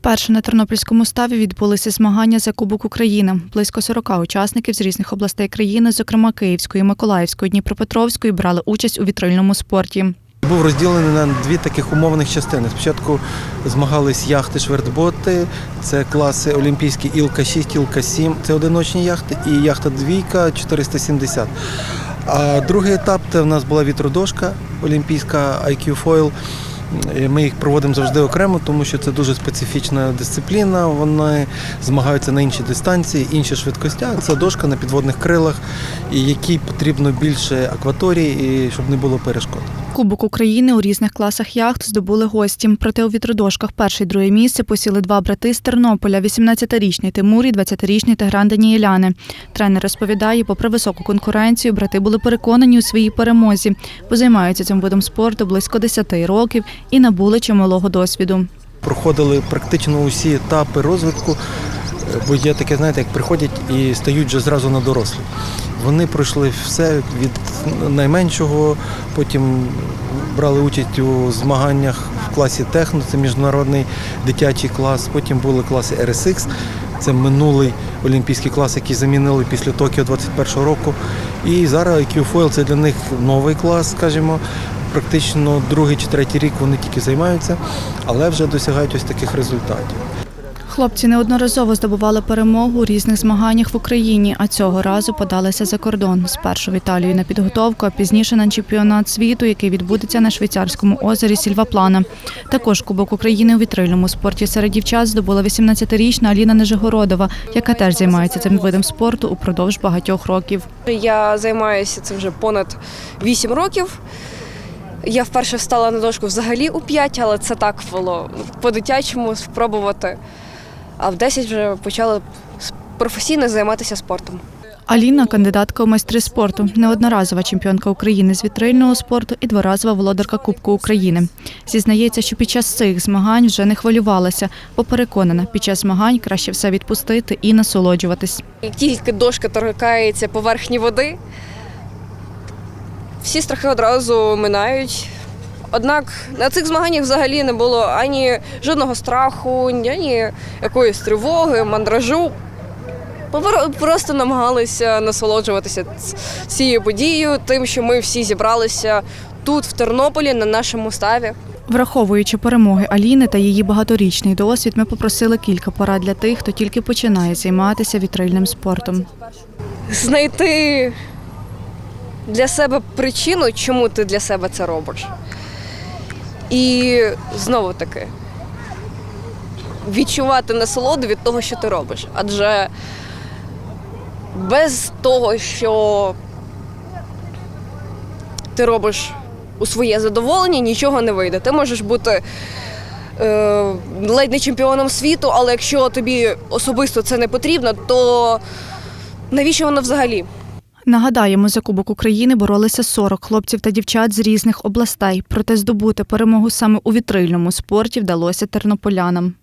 Вперше на тернопільському ставі відбулися змагання за Кубок України. Близько 40 учасників з різних областей країни, зокрема Київської, Миколаївської, Дніпропетровської, брали участь у вітрильному спорті. Був розділений на дві таких умовних частини. Спочатку змагались яхти швертботи, це класи Олімпійські Ілка 6, Ілка 7, це одиночні яхти, і яхта двійка 470. А другий етап це в нас була вітродошка Олімпійська IQ Foil. І Ми їх проводимо завжди окремо, тому що це дуже специфічна дисципліна. Вони змагаються на інші дистанції, інші швидкостях. Це дошка на підводних крилах, якій потрібно більше акваторії, щоб не було перешкод. Кубок України у різних класах яхт здобули гості. Проте у вітродошках перше і друге місце посіли два брати з Тернополя: – 18-річний Тимур і 20-річний Тигран Даніеляни. Тренер розповідає, попри високу конкуренцію, брати були переконані у своїй перемозі, бо займаються цим видом спорту близько 10 років і набули чималого досвіду. проходили практично усі етапи розвитку, е, бо є таке, знаєте, як приходять і стають вже зразу на дорослі. Вони пройшли все від найменшого, потім брали участь у змаганнях в класі техно, це міжнародний дитячий клас, потім були класи RSX, це минулий олімпійський клас, який замінили після Токіо 21 року. І зараз IQ Foil – це для них новий клас, скажімо. Практично другий чи третій рік вони тільки займаються, але вже досягають ось таких результатів. Хлопці неодноразово здобували перемогу у різних змаганнях в Україні, а цього разу подалися за кордон. Спершу в Італію на підготовку, а пізніше на чемпіонат світу, який відбудеться на швейцарському озері Сільваплана. Також Кубок України у вітрильному спорті серед дівчат здобула 18-річна Аліна Нижегородова, яка теж займається цим видом спорту упродовж багатьох років. Я займаюся цим вже понад 8 років. Я вперше встала на дошку взагалі у 5, але це так було по-дитячому спробувати. А в 10 вже почала професійно займатися спортом. Аліна кандидатка у майстри спорту, неодноразова чемпіонка України з вітрильного спорту і дворазова володарка Кубку України. Зізнається, що під час цих змагань вже не хвилювалася, бо переконана, під час змагань краще все відпустити і насолоджуватись. Як тільки дошка торкається поверхні води, всі страхи одразу минають. Однак на цих змаганнях взагалі не було ані жодного страху, ані якоїсь тривоги, мандражу. Повер- Просто намагалися насолоджуватися цією подією, тим, що ми всі зібралися тут, в Тернополі, на нашому ставі. Враховуючи перемоги Аліни та її багаторічний досвід, ми попросили кілька порад для тих, хто тільки починає займатися вітрильним спортом. знайти для себе причину, чому ти для себе це робиш. І знову таки відчувати насолоду від того, що ти робиш. Адже без того, що ти робиш у своє задоволення, нічого не вийде. Ти можеш бути е, ледь не чемпіоном світу, але якщо тобі особисто це не потрібно, то навіщо воно взагалі? Нагадаємо, за Кубок України боролися 40 хлопців та дівчат з різних областей. Проте здобути перемогу саме у вітрильному спорті вдалося тернополянам.